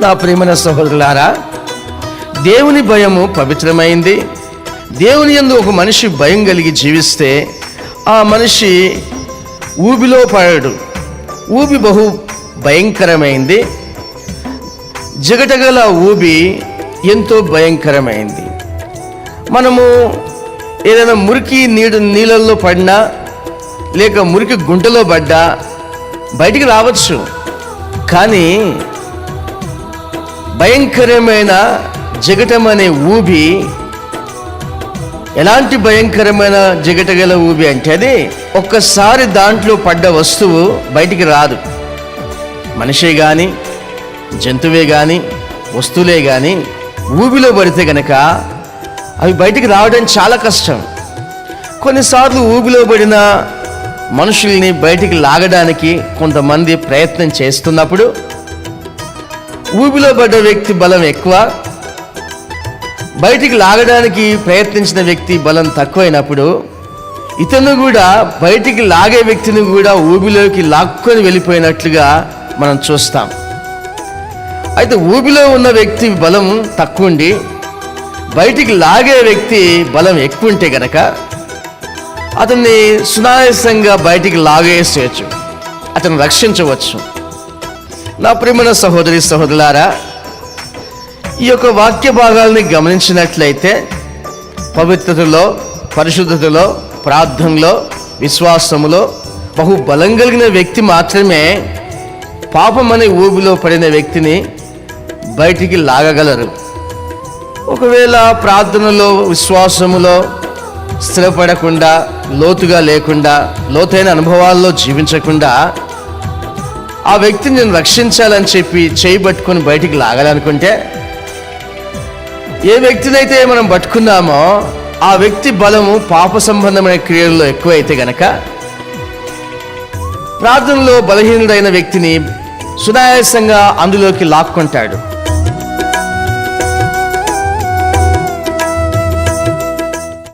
నా ప్రియమైన సహోదరులారా దేవుని భయము పవిత్రమైంది. దేవుని యందు ఒక మనిషి భయం కలిగి జీవిస్తే ఆ మనిషి ఊబిలో పడడు. ఊబి బహు భయంకరమైంది. జగటగల ఊబి ఎంతో భయంకరమైంది. మనము ఏదైనా మురికి నీడు నీళ్ళల్లో పడినా లేక మురికి గుంటలో పడ్డా బయటికి రావచ్చు. కానీ భయంకరమైన జగటం అనే ఊబి ఎలాంటి భయంకరమైన జగటగల ఊబి అంటే అది ఒక్కసారి దాంట్లో పడ్డ వస్తువు బయటికి రాదు. మనిషే కానీ జంతువే కానీ వస్తువులే కానీ ఊబిలో పడితే కనుక అవి బయటికి రావడం చాలా కష్టం. కొన్నిసార్లు ఊబిలో పడిన మనుషుల్ని బయటికి లాగడానికి కొంతమంది ప్రయత్నం చేస్తున్నప్పుడు ఊబిలో పడ్డ వ్యక్తి బలం ఎక్కువ. బయటికి లాగడానికి ప్రయత్నించిన వ్యక్తి బలం తక్కువైనప్పుడు ఇతను కూడా బయటికి లాగే వ్యక్తిని కూడా ఊబిలోకి లాక్కొని వెళ్ళిపోయినట్లుగా మనం చూస్తాం. అయితే ఊబిలో ఉన్న వ్యక్తి బలం తక్కువ ఉండి బయటికి లాగే వ్యక్తి బలం ఎక్కువ ఉంటే గనక అతన్ని సునాయాసంగా బయటికి లాగేసేయచ్చు. అతను రక్షించవచ్చు. నా ప్రియమైన సహోదరి సహోదరులారా ఈ యొక్క వాక్య భాగాల్ని గమనించినట్లయితే పవిత్రతలో పరిశుద్ధతలో ప్రార్థనలో విశ్వాసములో బహు బలం కలిగిన వ్యక్తి మాత్రమే పాపం అనే ఊబిలో పడిన వ్యక్తిని బయటికి లాగగలరు. ఒకవేళ ప్రార్థనలో విశ్వాసములో స్థిరపడకుండా లోతుగా లేకుండా లోతైన అనుభవాల్లో జీవించకుండా ఆ వ్యక్తిని నేను రక్షించాలని చెప్పి చేయి పట్టుకొని బయటికి లాగాలనుకుంటే ఏ వ్యక్తినైతే మనం పట్టుకున్నామో ఆ వ్యక్తి బలము పాప సంబంధమైన క్రియల్లో ఎక్కువైతే గనక ప్రార్థనలో బలహీనుడైన వ్యక్తిని సునాయాసంగా అందులోకి లాక్కుంటాడు.